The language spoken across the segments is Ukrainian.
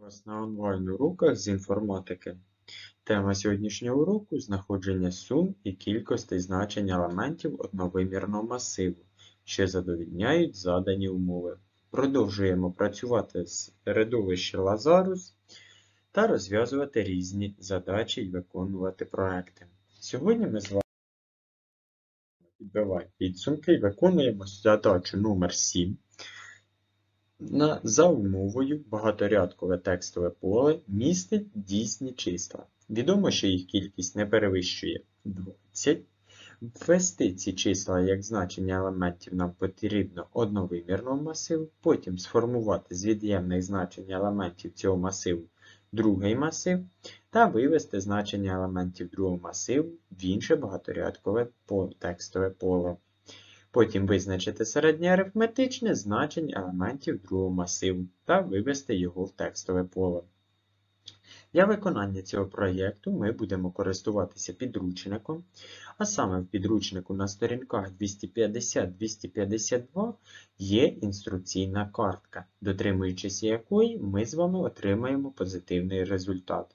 вас на онлайн-уроках з інформатики. Тема сьогоднішнього уроку – знаходження сум і кількостей значень елементів одновимірного масиву, що задовільняють задані умови. Продовжуємо працювати з середовищем Lazarus та розв'язувати різні задачі і виконувати проекти. Сьогодні ми з вами підбиваємо підсумки і виконуємо задачу номер 7 на, за умовою багаторядкове текстове поле містить дійсні числа. Відомо, що їх кількість не перевищує 20. Ввести ці числа як значення елементів нам потрібно одновимірного масиву, потім сформувати з від'ємних значень елементів цього масиву другий масив та вивести значення елементів другого масиву в інше багаторядкове текстове поле. Потім визначити середнє арифметичне значення елементів другого масиву та вивести його в текстове поле. Для виконання цього проєкту ми будемо користуватися підручником, а саме в підручнику на сторінках 250-252 є інструкційна картка, дотримуючись якої ми з вами отримаємо позитивний результат.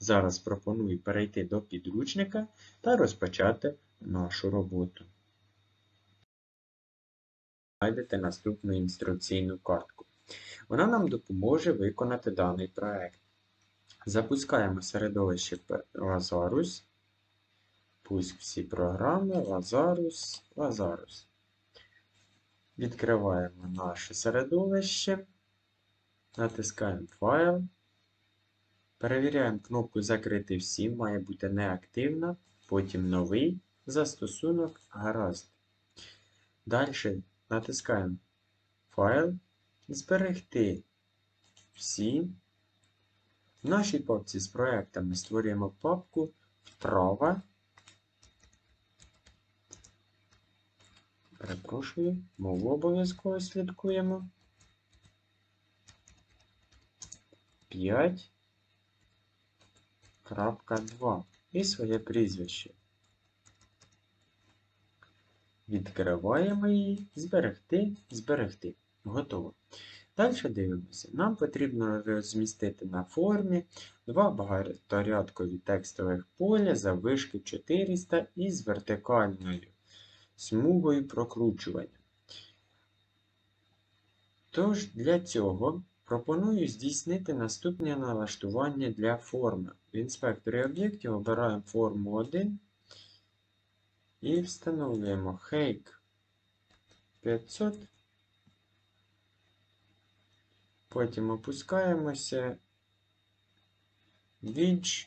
Зараз пропоную перейти до підручника та розпочати нашу роботу. Знайдете наступну інструкційну картку. Вона нам допоможе виконати даний проект. Запускаємо середовище Lazarus. Пуск всі програми, Lazarus, Lazarus. Відкриваємо наше середовище, натискаємо файл. Перевіряємо кнопку Закрити всі, має бути неактивна. Потім новий застосунок гаразд. Далі натискаємо Файл, Зберегти всі. В нашій папці з проектами створюємо папку Вправа. Перепрошую, мову обов'язково слідкуємо. 5.2 і своє прізвище. Відкриваємо її, зберегти, зберегти. Готово. Далі дивимося. Нам потрібно розмістити на формі два багаторядкові текстових поля за вишки 400 із вертикальною смугою прокручування. Тож, для цього пропоную здійснити наступне налаштування для форми. В інспекторі об'єктів обираємо форму 1 і встановлюємо Hake 500. Потім опускаємося Відж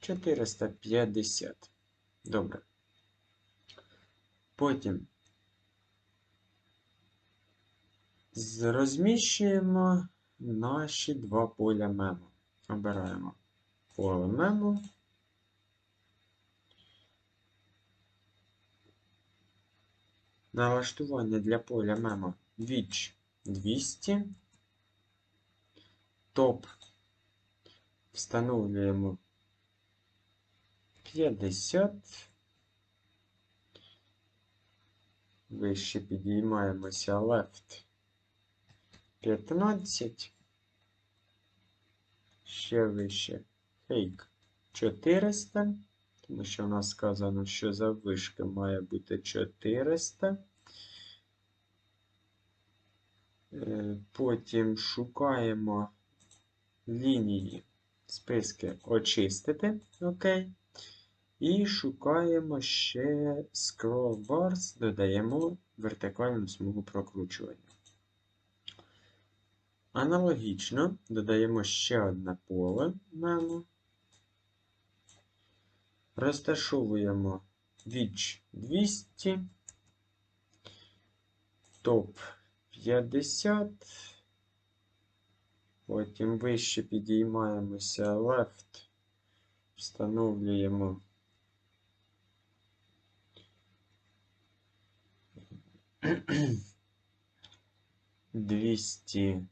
450. Добре. Потім розміщуємо наші два поля мемо. Обираємо поле мемо. Налаштування для поля мемо Відж 200. Топ встановлюємо 50. Вище підіймаємося left 15. Ще вище Hake 400. Тому що у нас сказано, що заввишки має бути 400. Потім шукаємо лінії списки очистити. Окей. І шукаємо ще scroll bars, додаємо вертикальну смугу прокручування. Аналогічно додаємо ще одне поле мемо. Розташовуємо Відж 200, топ 50. Потім вище підіймаємося left, встановлюємо двісті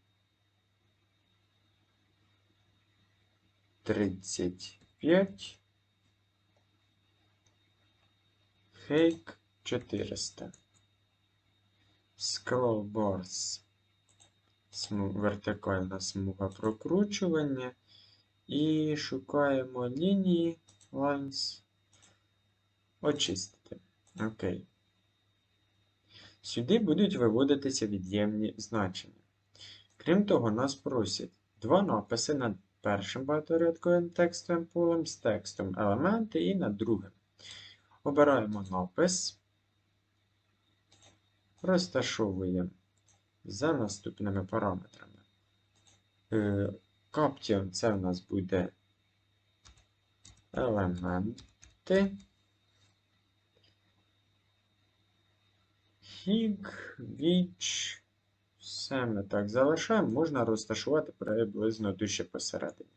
тридцять п'ять. Хейк 400. Scroll bars сму- вертикальна смуга прокручування. І шукаємо лінії lines. Очистити. Окей. Сюди будуть виводитися від'ємні значення. Крім того, нас просять два написи над першим багаторядковим текстовим полем з текстом елементи і над другим. Обираємо напис, розташовуємо за наступними параметрами. Е, Caption це в нас буде елементи. Хік, віч. Все ми так залишаємо. Можна розташувати приблизно дужче посередині.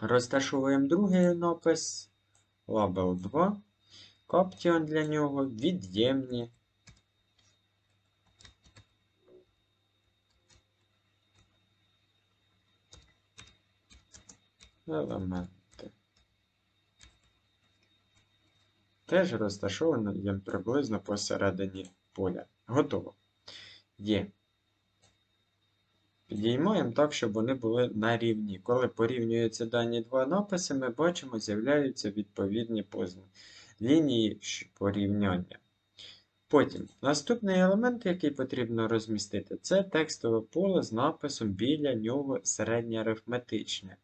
Розташовуємо другий напис. Label 2. Caption для нього від'ємні. Елементи. Теж розташований приблизно посередині поля. Готово. Є. Підіймаємо так, щоб вони були на рівні. Коли порівнюються дані два написи, ми бачимо, з'являються відповідні позна... лінії порівняння. Потім, наступний елемент, який потрібно розмістити, це текстове поле з написом біля нього середньоарифметичне.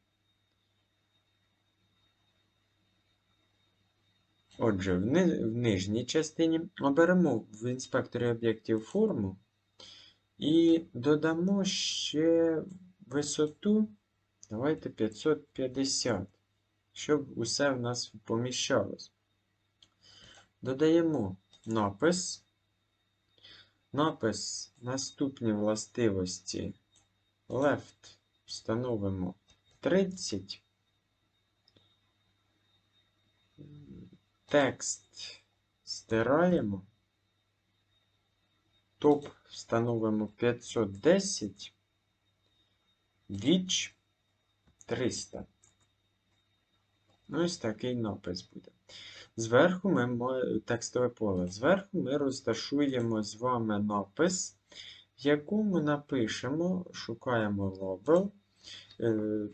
Отже, в, ни... в нижній частині оберемо в інспекторі об'єктів форму і додамо ще висоту. Давайте 550, щоб усе в нас поміщалось. Додаємо напис. Напис наступні властивості left встановимо 30. Текст стираємо. Топ встановимо 510. Віч 300. Ну, Ось такий напис буде. Зверху ми текстове поле. Зверху ми розташуємо з вами напис, в якому напишемо, шукаємо label, е,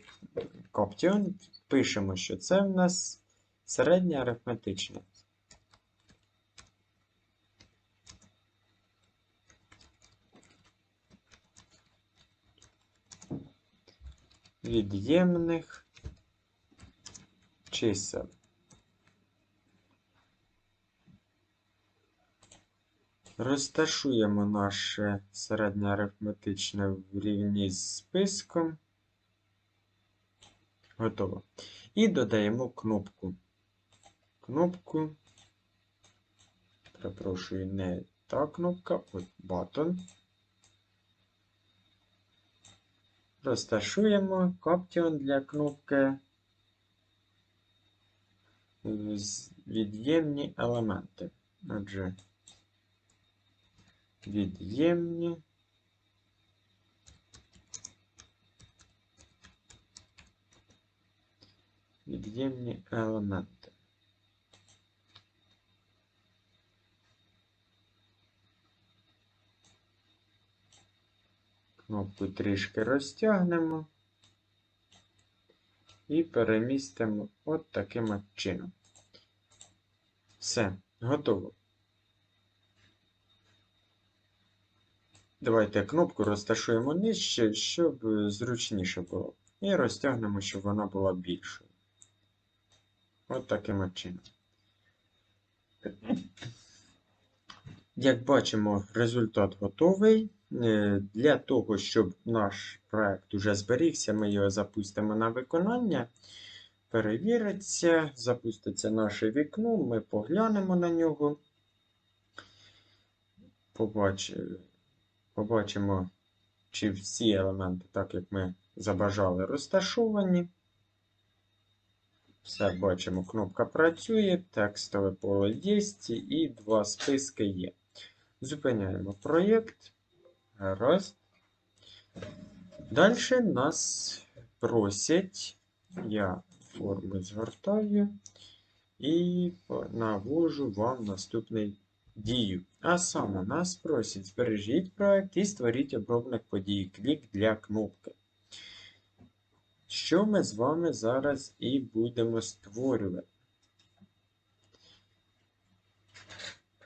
Caption, пишемо, що це в нас середнє арифметичне. Від'ємних чисел. Розташуємо наше середнє арифметичне в рівні з списком. Готово. І додаємо кнопку. Кнопку. Перепрошую, не та кнопка, от button. Розташуємо Caption для кнопки від'ємні елементи. Отже, від'ємні від'ємні елементи. Кнопку трішки розтягнемо і перемістимо от таким от чином. Все, готово. Давайте кнопку розташуємо нижче, щоб зручніше було. І розтягнемо, щоб вона була більшою. От таким чином. Як бачимо, результат готовий. Е, Для того, щоб наш проект уже зберігся, ми його запустимо на виконання. Перевіриться, запуститься наше вікно, ми поглянемо на нього. Побачимо. Чи всі елементи, так як ми забажали, розташовані. Все, бачимо, кнопка працює, текстове поле є і два списки є. Зупиняємо проєкт. Раз. Далі нас просять, я форму згортаю і навожу вам наступний дію. А саме нас просять збережіть проект і створіть обробник події клік для кнопки. Що ми з вами зараз і будемо створювати?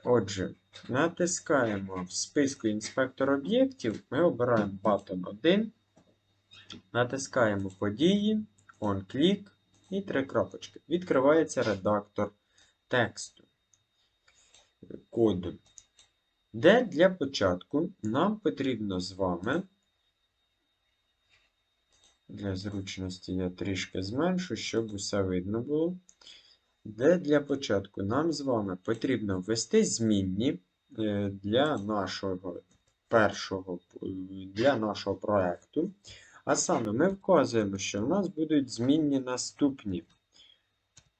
Отже, натискаємо в списку інспектор об'єктів, ми обираємо button 1, натискаємо події, on-click і три крапочки. Відкривається редактор тексту коду. Де для початку нам потрібно з вами, для зручності я трішки зменшу, щоб усе видно було. Де для початку нам з вами потрібно ввести змінні е, для нашого першого е, для нашого проєкту. А саме ми вказуємо, що в нас будуть змінні наступні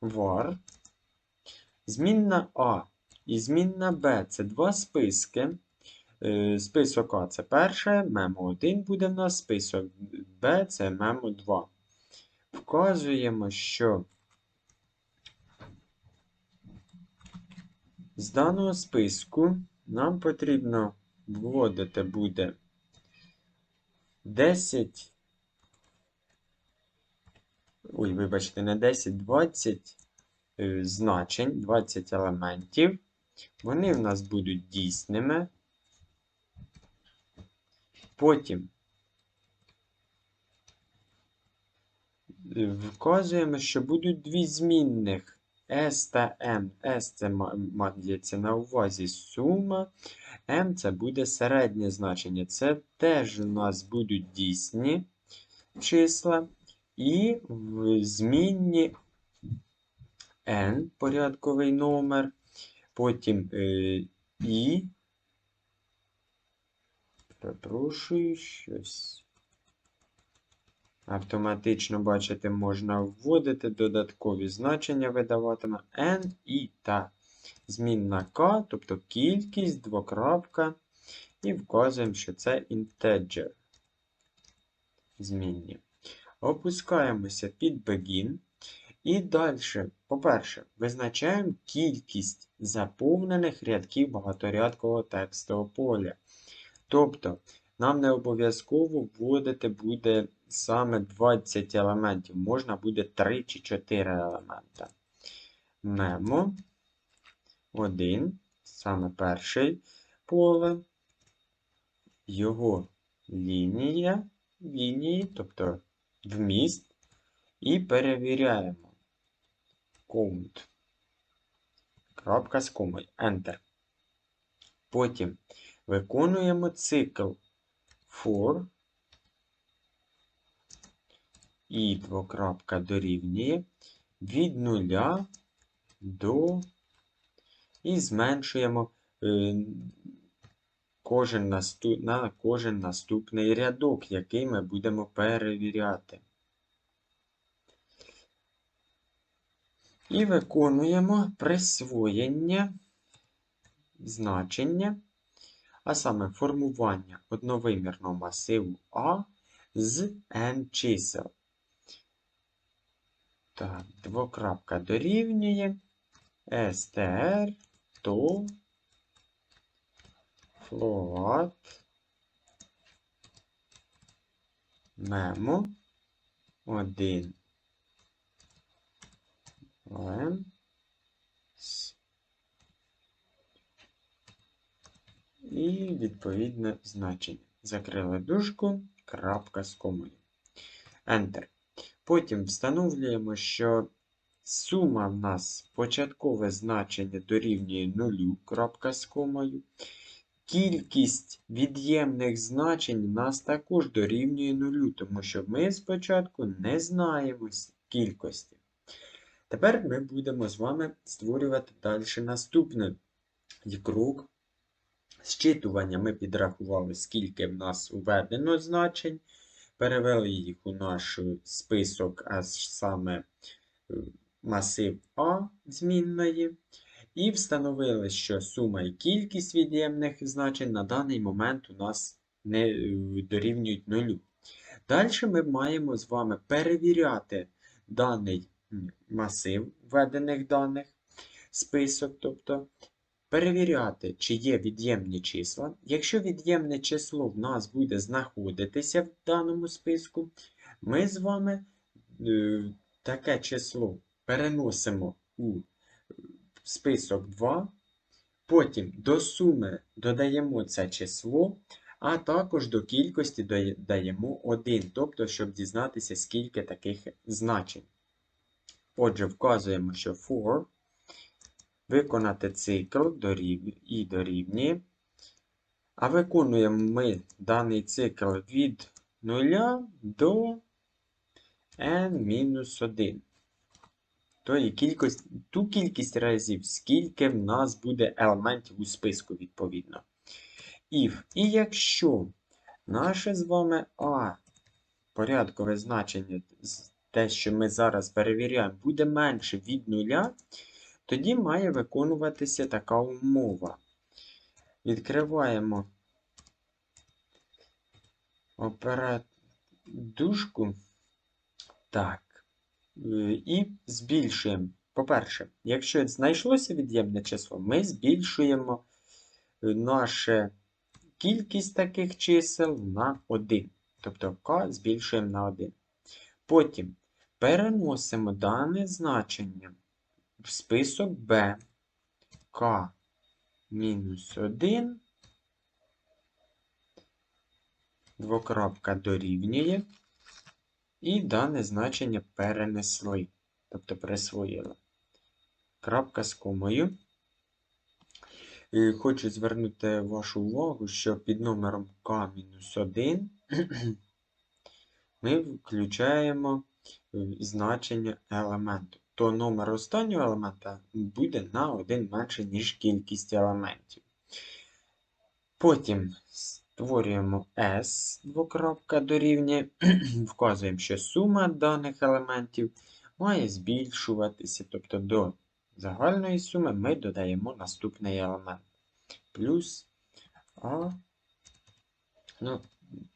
var, змінна А і змінна Б це два списки. Е, Список А це перше, мемо 1 буде в нас, список Б це мемо 2. Вказуємо, що з даного списку нам потрібно вводити буде 10. Ой, вибачте, не 10, 20 е, значень, 20 елементів. Вони в нас будуть дійсними. Потім вказуємо, що будуть дві змінних S та M. S це мається на увазі сума. M це буде середнє значення. Це теж у нас будуть дійсні числа. І в змінні N порядковий номер. Потім е, І. Перепрошую щось. Автоматично, бачите, можна вводити додаткові значення, видаватиме N і та змінна K, тобто кількість, двокрапка. І вказуємо, що це integer. Змінні. Опускаємося під begin. І далі, по-перше, визначаємо кількість заповнених рядків багаторядкового текстового поля. Тобто, нам не обов'язково вводити буде саме 20 елементів, можна буде 3 чи 4 елемента. Мемо 1, саме перший поле, його лінія, лінії, тобто вміст, і перевіряємо. Count. Крапка з комою. Enter. Потім виконуємо цикл for і двокрапка дорівнює від нуля до і зменшуємо е, кожен наступ, на кожен наступний рядок, який ми будемо перевіряти. І виконуємо присвоєння значення, а саме формування одновимірного масиву А з n чисел. Так, двокрапка дорівнює str то float memo 1 lem і відповідне значення. Закрили дужку, крапка з комою. Enter. Потім встановлюємо, що сума в нас початкове значення дорівнює 0, крапка з комою. Кількість від'ємних значень нас також дорівнює 0, тому що ми спочатку не знаємо кількості. Тепер ми будемо з вами створювати далі наступний крок. Зчитування ми підрахували, скільки в нас введено значень. Перевели їх у наш список, а саме е, масив А змінної. І встановили, що сума і кількість від'ємних значень на даний момент у нас не е, дорівнюють нулю. Далі ми маємо з вами перевіряти даний масив введених даних, список, тобто перевіряти, чи є від'ємні числа. Якщо від'ємне число в нас буде знаходитися в даному списку, ми з вами е, таке число переносимо у список 2, потім до суми додаємо це число, а також до кількості додаємо 1, тобто, щоб дізнатися, скільки таких значень. Отже, вказуємо, що for виконати цикл і дорівнює. А виконуємо ми даний цикл від 0 до n-1. Тої кількість, ту кількість разів, скільки в нас буде елементів у списку, відповідно. If. І якщо наше з вами А порядкове значення, те, що ми зараз перевіряємо, буде менше від нуля, тоді має виконуватися така умова. Відкриваємо оператдушку. Так. І збільшуємо. По-перше, якщо знайшлося від'ємне число, ми збільшуємо нашу кількість таких чисел на 1. Тобто k збільшуємо на 1. Потім переносимо дане значення в список B К мінус 1, двокрапка дорівнює, і дане значення перенесли, тобто присвоїли. Крапка з комою. І хочу звернути вашу увагу, що під номером К-1 ми включаємо е, значення елементу то номер останнього елемента буде на один менше, ніж кількість елементів. Потім створюємо S двокрапка дорівнює, вказуємо, що сума даних елементів має збільшуватися, тобто до загальної суми ми додаємо наступний елемент. Плюс А, ну,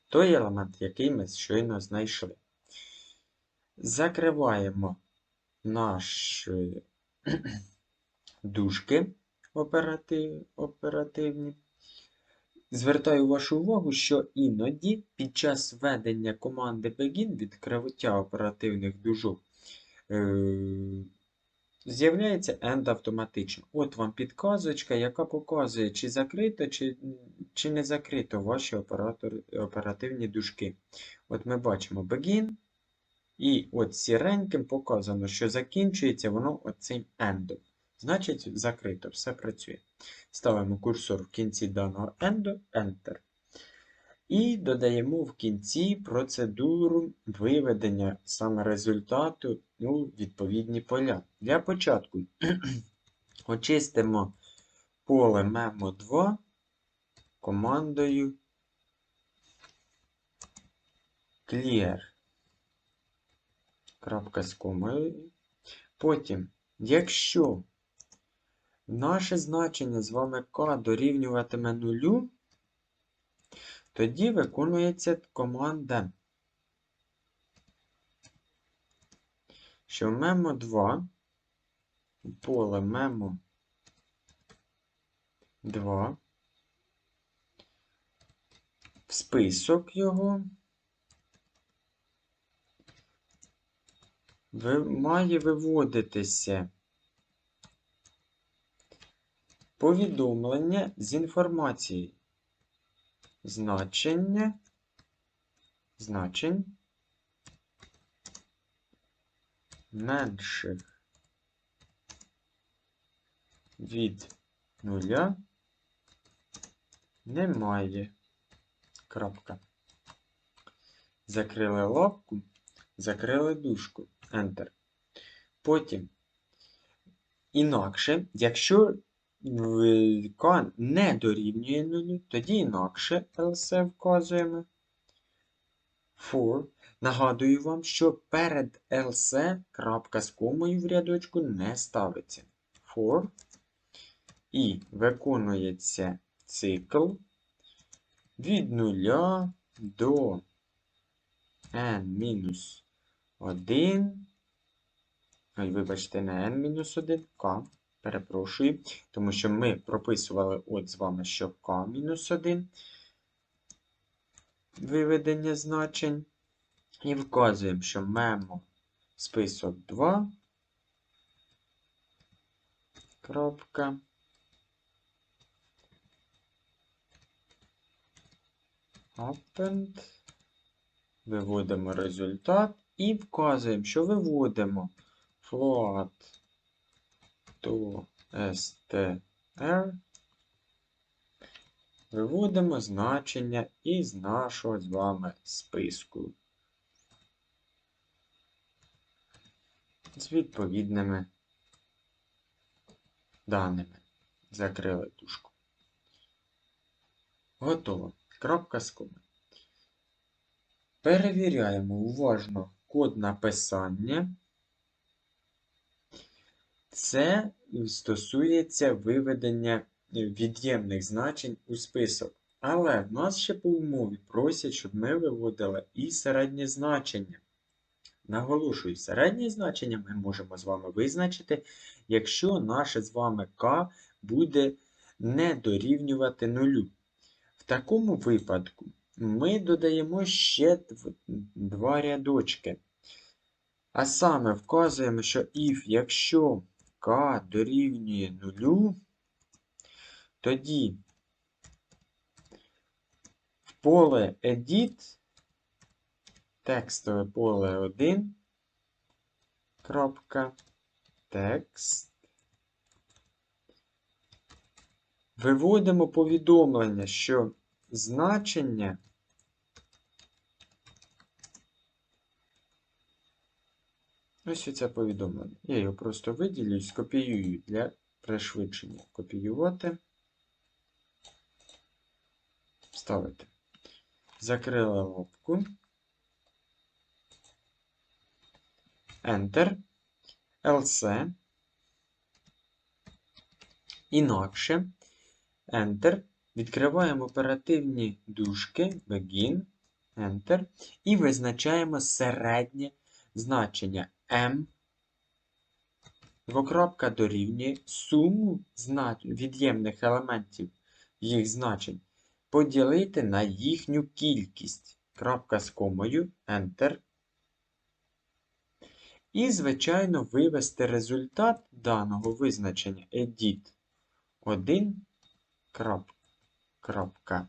той елемент, який ми щойно знайшли. Закриваємо наші дужки оператив, оперативні. Звертаю вашу увагу, що іноді під час введення команди Begin відкриття оперативних дужок е з'являється end автоматично. От вам підказочка, яка показує, чи закрито, чи чи не закрито ваші оперативні дужки. От ми бачимо Begin. І от сіреньким показано, що закінчується воно оцим ендом. Значить, закрито, все працює. Ставимо курсор в кінці даного енду, Enter. І додаємо в кінці процедуру виведення саме результату у відповідні поля. Для початку очистимо поле Memo 2 командою Clear крапка з комою. Потім, якщо наше значення з вами k дорівнюватиме нулю, тоді виконується команда, що мемо 2, поле мемо 2, в список його має виводитися повідомлення з інформацією. Значення значень менших від нуля немає. Крапка. Закрили лапку, закрили дужку. Enter. Потім, інакше, якщо К не дорівнює 0, тоді інакше else вказуємо. For. Нагадую вам, що перед else крапка з комою в рядочку не ставиться. For. І виконується цикл від 0 до n-1 Ой, вибачте, не n-1, К. перепрошую, тому що ми прописували от з вами, що К-1 виведення значень. І вказуємо, що мемо список 2. Крапка. Append. Виводимо результат і вказуємо, що виводимо float to str. Виводимо значення із нашого з вами списку. З відповідними даними. Закрили дужку. Готово. Крапка з коми. Перевіряємо уважно код написання. Це стосується виведення від'ємних значень у список. Але в нас ще по умові просять, щоб ми виводили і середнє значення. Наголошую, середнє значення ми можемо з вами визначити, якщо наше з вами k буде не дорівнювати нулю. В такому випадку ми додаємо ще два рядочки. А саме вказуємо, що if, якщо k дорівнює нулю, тоді в поле edit текстове поле 1. Крапка. Текст. Виводимо повідомлення, що значення Ось це повідомлення. Я його просто виділю і скопіюю для пришвидшення. Копіювати. Вставити. Закрили лапку. Enter. else. Інакше. Enter. Відкриваємо оперативні дужки. Begin. Enter. І визначаємо середнє значення m. Двокрапка дорівнює суму від'ємних елементів їх значень поділити на їхню кількість. Крапка з комою. Enter. І, звичайно, вивести результат даного визначення edit 1. Крап- крапка.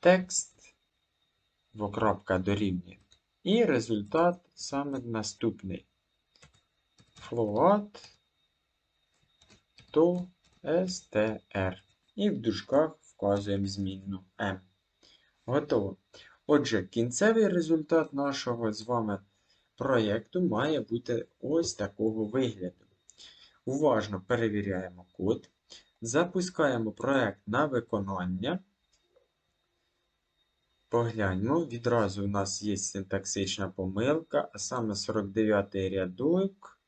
Текст двокрапка дорівнює. І результат саме наступний. Float to str. І в дужках вказуємо змінну m. Готово. Отже, кінцевий результат нашого з вами проєкту має бути ось такого вигляду. Уважно перевіряємо код, запускаємо проєкт на виконання. Погляньмо, відразу у нас є синтаксична помилка, а саме 49 рядок.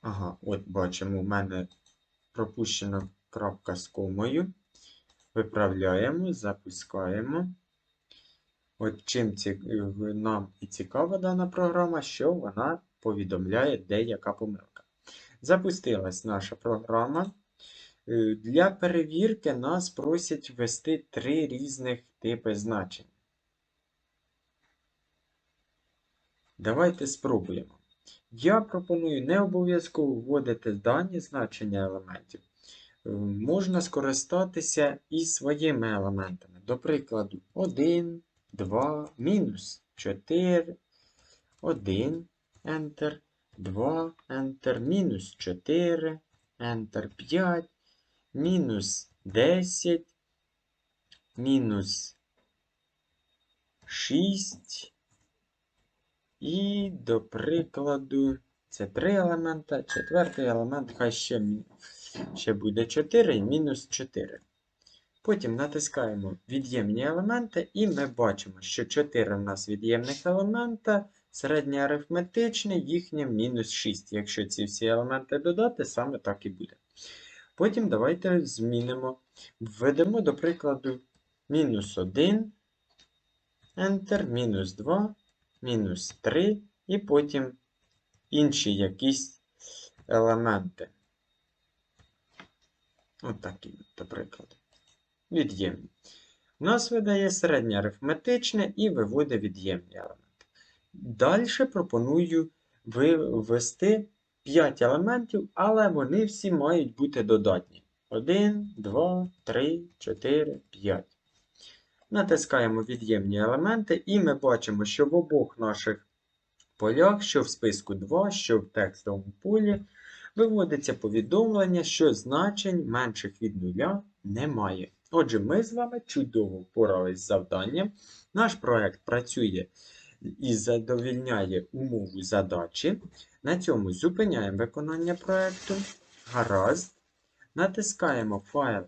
Ага, от бачимо, у мене пропущена крапка з комою. Виправляємо, запускаємо. От чим ці, нам і цікава дана програма, що вона повідомляє деяка помилка. Запустилась наша програма. Е, Для перевірки нас просять ввести три різних типи значень. Давайте спробуємо. Я пропоную не обов'язково вводити дані значення елементів. Е, Можна скористатися і своїми елементами. До прикладу, 1, 2, мінус 4, 1, Enter, 2, Enter, мінус 4, Enter 5, мінус 10, мінус 6. І, до прикладу, це три елемента. Четвертий елемент хай ще, ще буде 4 і мінус 4. Потім натискаємо від'ємні елементи, і ми бачимо, що 4 в нас від'ємних елемента, середнє арифметичне, їхнє мінус 6. Якщо ці всі елементи додати, саме так і буде. Потім давайте змінимо. Введемо, до прикладу, мінус 1, Enter, мінус 2, мінус 3 і потім інші якісь елементи. Отакі, до прикладу. Від'ємні. У нас видає середнє арифметичне і виводить від'ємні елементи. Далі пропоную ввести 5 елементів, але вони всі мають бути додатні. 1, 2, 3, 4, 5. Натискаємо від'ємні елементи, і ми бачимо, що в обох наших полях, що в списку 2, що в текстовому полі, виводиться повідомлення, що значень менших від нуля немає. Отже, ми з вами чудово впорались з завданням. Наш проект працює і задовільняє умову задачі. На цьому зупиняємо виконання проекту. Гаразд. Натискаємо файл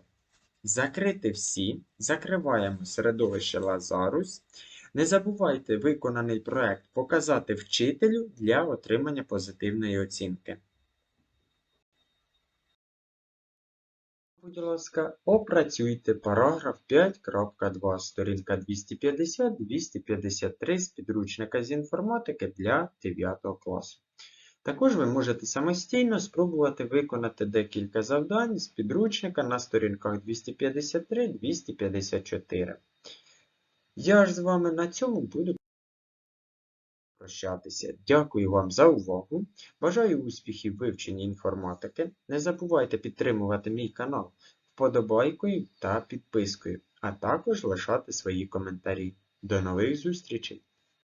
Закрити всі, закриваємо середовище Lazarus. Не забувайте виконаний проект показати вчителю для отримання позитивної оцінки. Будь ласка, опрацюйте параграф 5.2, сторінка 250-253 з підручника з інформатики для 9 класу. Також ви можете самостійно спробувати виконати декілька завдань з підручника на сторінках 253-254. Я ж з вами на цьому буду прощатися. Дякую вам за увагу. Бажаю успіхів вивченні інформатики. Не забувайте підтримувати мій канал вподобайкою та підпискою, а також лишати свої коментарі. До нових зустрічей!